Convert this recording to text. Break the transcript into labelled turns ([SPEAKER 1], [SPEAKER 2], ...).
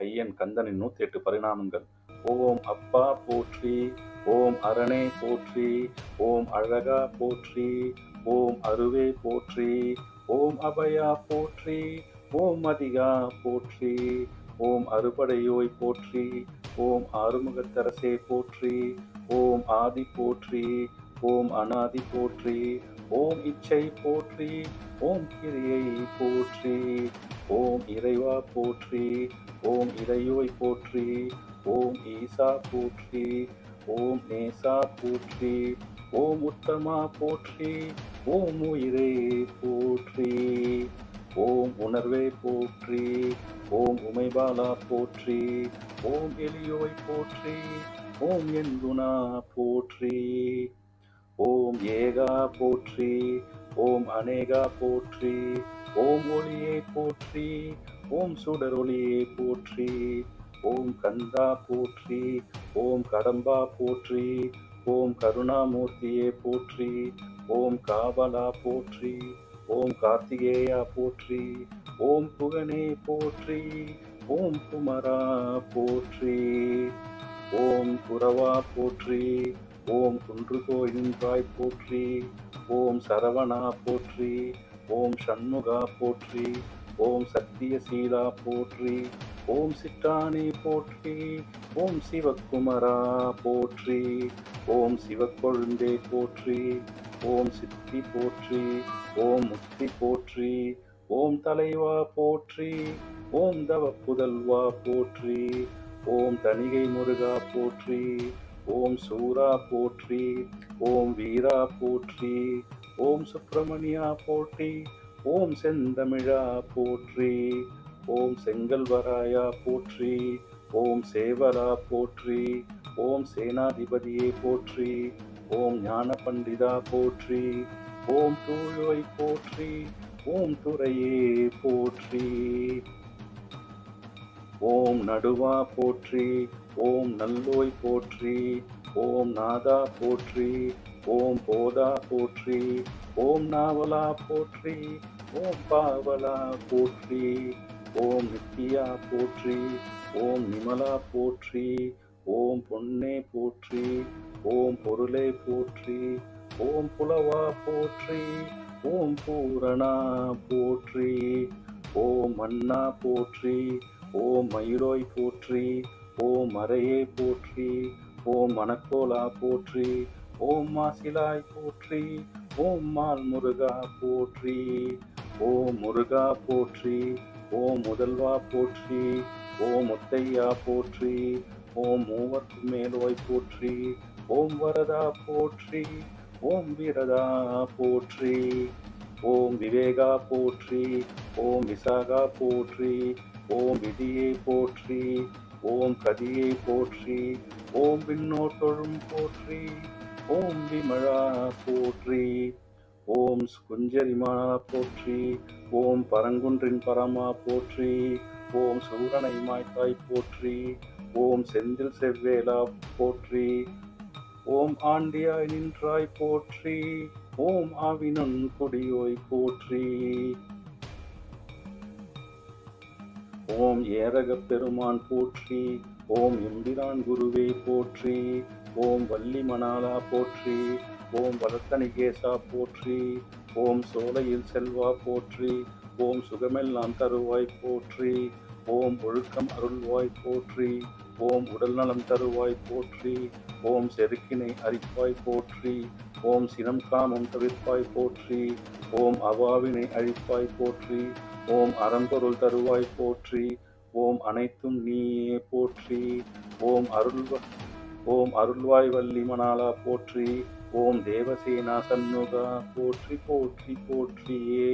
[SPEAKER 1] ஐயன் கந்தனின் நூத்தி எட்டு பரிணாமங்கள். ஓம் அப்பா போற்றி ஓம் அரணே போற்றி ஓம் அழகா போற்றி ஓம் அருவே போற்றி ஓம் அபயா போற்றி ஓம் அதிகா போற்றி ஓம் அறுபடையோய் போற்றி ஓம் ஆறுமுகத்தரசே போற்றி ஓம் ஆதி போற்றி ஓம் அனாதி போற்றி ஓம் இச்சை போற்றி ஓம் கிரியை போற்றி ஓம் இறைவா போற்றி ஓம் இறையோய் போற்றி ஓம் ஈசா போற்றி ஓம் நேசா போற்றி ஓம் உத்தமா போற்றி ஓம் உயிரே போற்றி ஓம் உணர்வே போற்றி ஓம் உமைபாலா போற்றி ஓம் எலியோய் போற்றி ஓம் என்குணா போற்றி ஓம் ஏகா போற்றி ஓம் அநேகா போற்றி ஓம் ஒளியே போற்றி ஓம் சுடரொளியே போற்றி ஓம் கந்தா போற்றி ஓம் கடம்பா போற்றி ஓம் கருணாமூர்த்தியே போற்றி ஓம் காவலா போற்றி ஓம் கார்த்திகேயா போற்றி ஓம் புகனே போற்றி ஓம் குமரா போற்றி ஓம் குரவா போற்றி ஓம் குன்று கோயின்றாய் போற்றி ஓம் சரவணா போற்றி ஓம் சண்முகா போற்றி ஓம் சத்தியசீலா போற்றி ஓம் சிட்டானி போற்றி ஓம் சிவக்குமரா போற்றி ஓம் சிவக்கொழுந்தே போற்றி ஓம் சித்தி போற்றி ஓம் முக்தி போற்றி ஓம் தலைவா போற்றி ஓம் தவ புதல்வா போற்றி ஓம் தணிகை முருகா போற்றி ஓம் சூரா போற்றி ஓம் வீரா போற்றி ஓம் சுப்பிரமணியா போற்றி ஓம் செந்தமிழா போற்றி ஓம் செங்கல்வராயா போற்றி ஓம் சேவரா போற்றி ஓம் சேனாதிபதியே போற்றி ஓம் ஞான பண்டிதா போற்றி ஓம் தூழ்வை போற்றி ஓம் துறையே போற்றி ஓம் நடுவா போற்றி ஓம் நல்லோய் போற்றி ஓம் நாதா போற்றி ஓம் போதா போற்றி ஓம் நாவலா போற்றி ஓம் பாவலா போற்றி ஓம் நித்தியா போற்றி ஓம் நிமலா போற்றி ஓம் பொன்னே போற்றி ஓம் பொருளே போற்றி ஓம் புலவா போற்றி ஓம் பூரணா போற்றி ஓம் அண்ணா போற்றி ஓம் மயிரோய் போற்றி ஓம் மறையே போற்றி ஓம் மணக்கோலா போற்றி ஓம் மாசிலாய் போற்றி ஓம் மால் முருகா போற்றி ஓம் முருகா போற்றி ஓம் முதல்வா போற்றி ஓம் முத்தையா போற்றி ஓம் மூவர்க்கு மேலோய் போற்றி ஓம் வரதா போற்றி ஓம் வீரதா போற்றி ஓம் விவேகா போற்றி ஓம் விசாகா போற்றி ஓம் விதியை போற்றி ஓம் கதியை போற்றி ஓம் விண்ணோட்டொழும் போற்றி ஓம் விமழா போற்றி ஓம் குஞ்சரிமா போற்றி ஓம் பரங்குன்றின் பரமா போற்றி ஓம் சூரனை மாய்த்தாய் போற்றி ஓம் செந்தில் செவ்வேலா போற்றி ஓம் ஆண்டியாய் நின்றாய் போற்றி ஓம் ஆவினன் கொடியோய் போற்றி. ஓம் ஏரகப் பெருமான் போற்றி ஓம் எம்பிரான் குருவே போற்றி ஓம் வள்ளி மணாலா போற்றி ஓம் வளத்தனிகேசா போற்றி ஓம் சோலையில் செல்வா போற்றி ஓம் சுகமெல்லாம் தருவாய் போற்றி ஓம் ஒழுக்கம் அருள்வாய் போற்றி ஓம் உடல்நலம் தருவாய் போற்றி ஓம் செருக்கினை அரிப்பாய் போற்றி ஓம் சினம் காமம் தவிர்ப்பாய் போற்றி ஓம் அவாவினை அழிப்பாய் போற்றி ஓம் அறம்பொருள் தருவாய் போற்றி ஓம் அனைத்தும் நீயே போற்றி ஓம் அருள் ஓம் அருள்வாய் வள்ளி மணாலா போற்றி ஓம் தேவசேனா சண்முகா போற்றி போற்றி போற்றியே.